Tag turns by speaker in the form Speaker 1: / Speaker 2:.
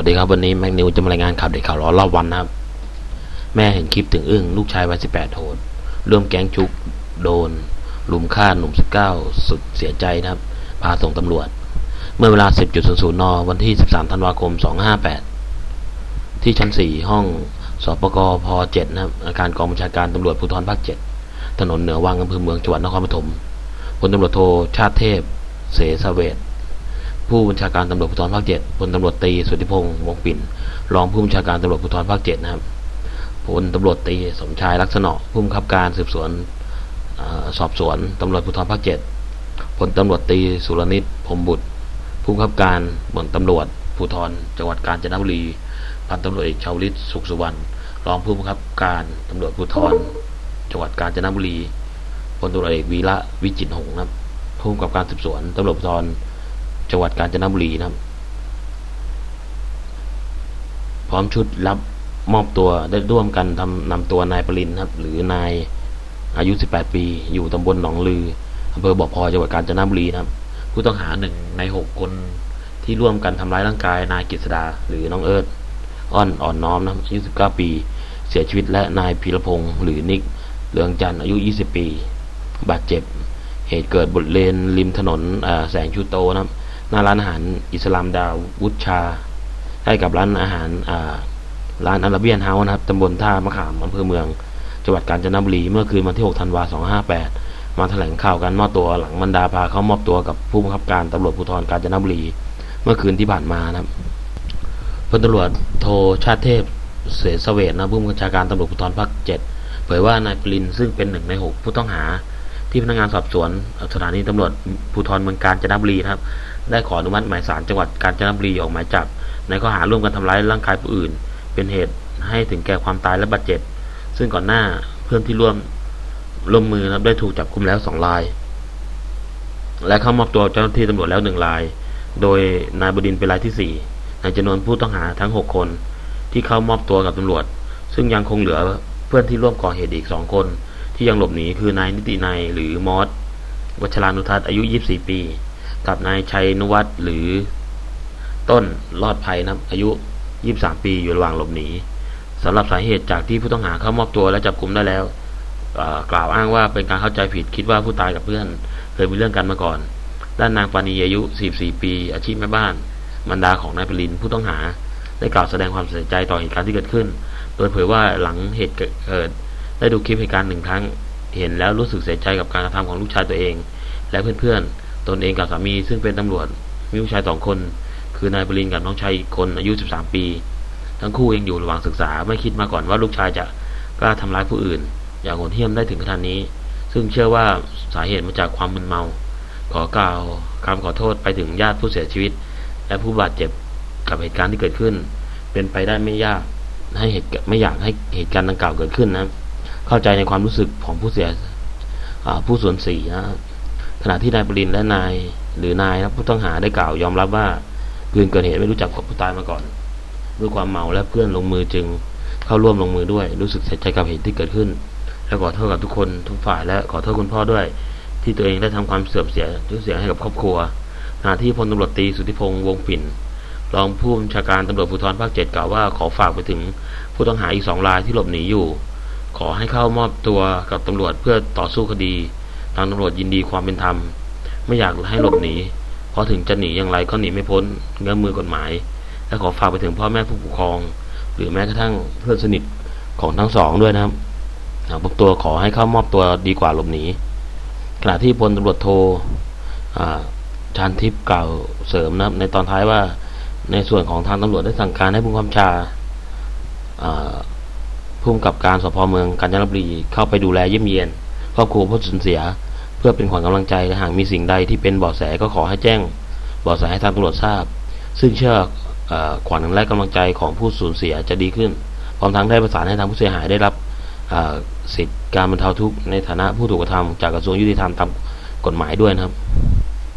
Speaker 1: วัสดีครับวันนี้แม็กนิวจะมารายงานข่าวเด็กข่าวร้อนรอบวันนะครับ แม่เห็นคลิปถึงอึ้งลูกชายวัย18โหดร่วมแก๊งชุกโดนลุมฆ่าหนุ่ม19สุดเสียใจนะครับ พาส่งตำรวจ เมื่อเวลา10.00นวันที่13ธันวาคม258ที่ชั้น4ห้องสปกพ7นะครับอาคารกองบัญชาการตำรวจภูธรภาค7ถนนเหนือวังอำเภอเมืองจังหวัดนครปฐมพลตำรวจโทชาติเทพ เสสเวท ผู้บัญชาการตำรวจภูธรภาคเจ็ดพลตำรวจตีสุทธิพงษ์วงปิ่น รองผู้บัญชาการตำรวจภูธรภาคเจ็ดนะครับพลตำรวจตีสมชายลักษณะผู้บังคับการสืบสวนอสอบสวนตำรวจภูธรภาคเจ็ดพลตำรวจตีสุรนิตพรมบุตร ผู้บังคับการบนตำรวจภูธรจังหวัดกาญจนบุรีพันตำรวจเอกชาวลิตสุขสุวรรณรองผู้บังคับการตำรวจภูธรจังหวัดกาญจนบุรีพลตำรวจเอกวีระวิจิตหงส์นะครับผู้กำกับการสืบสวนตำรวจภูธร จังหวัดกาญจนบุรีนะครับ พร้อมชุดรับมอบตัวได้ร่วมกันทำนำตัวนายปรินนะครับ หรือนายอายุ 18 ปี อยู่ตำบลหนองลืออำเภอบ่อพลอยจังหวัดกาญจนบุรีนะครับ ผู้ต้องหาหนึ่งในหกคนที่ร่วมกันทำร้ายร่างกายนายกฤษดา หรือน้องเอิร์ธอ้อนอ่อนน้อมนะครับอายุ 19 ปี เสียชีวิตและนายพีรพงศ์หรือนิกเลืองจันทร์อายุ 20 ปี บาดเจ็บ เหตุเกิดบนเลนริมถนนแสงชูโตนะครับ หน้าร้านอาหารอิสลามดาววุฒชาใกล้กับร้านอาหารอ่าร้านอาราเบียนเฮาส์นะครับตำบลท่ามะขามอำเภอเมือง จังหวัดกาญจนบุรีเมื่อคืนวันที่ 6 ธันวาคม258 มาแถลงข่าวการมอบตัวหลังบรรดาพาเข้ามอบตัวกับผู้บังคับการตำรวจภูธรกาญจนบุรี เมื่อคืนที่ผ่านมานะครับพลตำรวจโทชาติเทพเสสเวทนะผู้บัญชาการตำรวจภูธรภาคเจ็ดเผยว่านายปรินซึ่งเป็นหนึ่งในหกผู้ต้องหาที่พนักงานสอบสวนสถานีตำรวจภูธรเมืองกาญจนบุรีนะครับ ได้ขออนุมัติหมายสารจังหวัดกาญจนบุรีออกหมายจับในข้อหาร่วมกันทำร้ายร่างกายผู้อื่น เป็นเหตุให้ถึงแก่ความตายและบาดเจ็บ ซึ่งก่อนหน้าเพื่อนที่ร่วมร่วมมือนะครับได้ถูกจับกุมแล้วสองราย และเข้ามอบตัวเจ้าหน้าที่ตำรวจแล้วหนึ่งราย โดยนายบดินเป็นรายที่สี่ในจำนวนผู้ต้องหาทั้งหกคน ที่เข้ามอบตัวกับตำรวจ ซึ่งยังคงเหลือเพื่อนที่ร่วมก่อเหตุอีกสองคน ที่ยังหลบหนีคือนายนิตินัยหรือมอสวัชรานุทัศน์อายุ 24 ปี กับนายชัยนุวัฒน์หรือต้นรอดภัยนะครับ อายุ 23 ปีอยู่ระหว่างหลบหนีสำหรับสาเหตุจากที่ผู้ต้องหาเข้ามอบตัวและจับกุมได้แล้วกล่าวอ้างว่าเป็นการเข้าใจผิดคิดว่าผู้ตายกับเพื่อน เคยมีเรื่องกันมาก่อน ด้านนางปานีอายุ 44 ปี อาชีพแม่บ้านบรรดาของนายปรินผู้ต้องหา ได้กล่าวแสดงความเสียใจต่อเหตุการณ์ที่เกิดขึ้น โดยเผยว่าหลังเหตุเกิดได้ดูคลิปเหตุการณ์หนึ่งครั้ง เห็นแล้วรู้สึกเสียใจกับการกระทำของลูกชายตัวเอง และเพื่อนๆ ตนเองกับสามีซึ่งเป็นตำรวจมีลูกชายสองคน คือนายปรินกับน้องชายคนอายุ 13 ปี ทั้งคู่ยังอยู่ระหว่างศึกษาไม่คิดมาก่อนว่าลูกชายจะกล้าทำร้ายผู้อื่น อย่างโหดเหี้ยมได้ถึงขนาดนี้ ซึ่งเชื่อว่าสาเหตุมาจากความมึนเมา ขอกล่าวคำขอโทษไปถึงญาติผู้เสียชีวิต และผู้บาดเจ็บกับเหตุการณ์ที่เกิดขึ้น เป็นไปได้ไม่ยากให้เหตุไม่อยากให้เหตุการณ์ดังกล่าวเกิดขึ้นนะ เข้าใจในความรู้สึกของผู้เสียผู้สูญเสียนะ ขณะที่นายปรินและนายหรือนายผู้ต้องหาได้กล่าวยอมรับว่าคืนเกิดเหตุไม่รู้จักกับผู้ตายมาก่อน ด้วยความเมาและเพื่อนลงมือจึงเข้าร่วมลงมือด้วย รู้สึกเสียใจกับเหตุที่เกิดขึ้น และขอโทษกับทุกคนทุกฝ่ายและขอโทษคุณพ่อด้วย ที่ตัวเองได้ทำความเสื่อมเสียชื่อเสียให้กับครอบครัวขณะที่พลตำรวจตรีสุทธิพงษ์วงปิ่นรองผู้บัญชาการตำรวจภูธรภาคเจ็ดกล่าวว่าขอฝากไปถึงผู้ต้องหาอีกสองรายที่หลบหนีอยู่ ขอให้เข้ามอบตัวกับตำรวจเพื่อต่อสู้คดีางตำรวจยินดีความเป็นธรรม ไม่อยากให้หลบหนี เพราะถึงจะหนีอย่างไรก็หนีไม่พ้นเงื้อมมือกฎหมาย และขอฝากไปถึงพ่อแม่ผู้ปกครอง หรือแม้กระทั่งเพื่อนสนิทของทั้งสองด้วยนะครับหากตัวขอให้เข้ามอบตัวดีกว่าหลบหนี ขณะที่พลตำรวจโทชานทิพย์กล่าวเสริมนะครับ ในตอนท้ายว่าในส่วนของทางตำรวจได้สั่งการให้ผู้กำชาอ่าผู้กำกับการสพเมืองกาญจนบุรีเข้าไปดูแลเยี่ยมเยียนครอบครัวผู้สูญเสีย เพื่อเป็นขวัญกำลังใจและหากมีสิ่งใดที่เป็นเบาะแสก็ขอให้แจ้งเบาะแสให้ทางตำรวจทราบ ซึ่งเชื่ออขวัญและกำลังใจของผู้สูญเสียจะดีขึ้น พร้อมทั้งได้ประสานให้ทางผู้เสียหายได้รับสิทธิการบรรเทาทุกข์ในฐานะผู้ถูกกระทำจากกระทรวงยุติธรรมตามกฎหมายด้วยนะครับ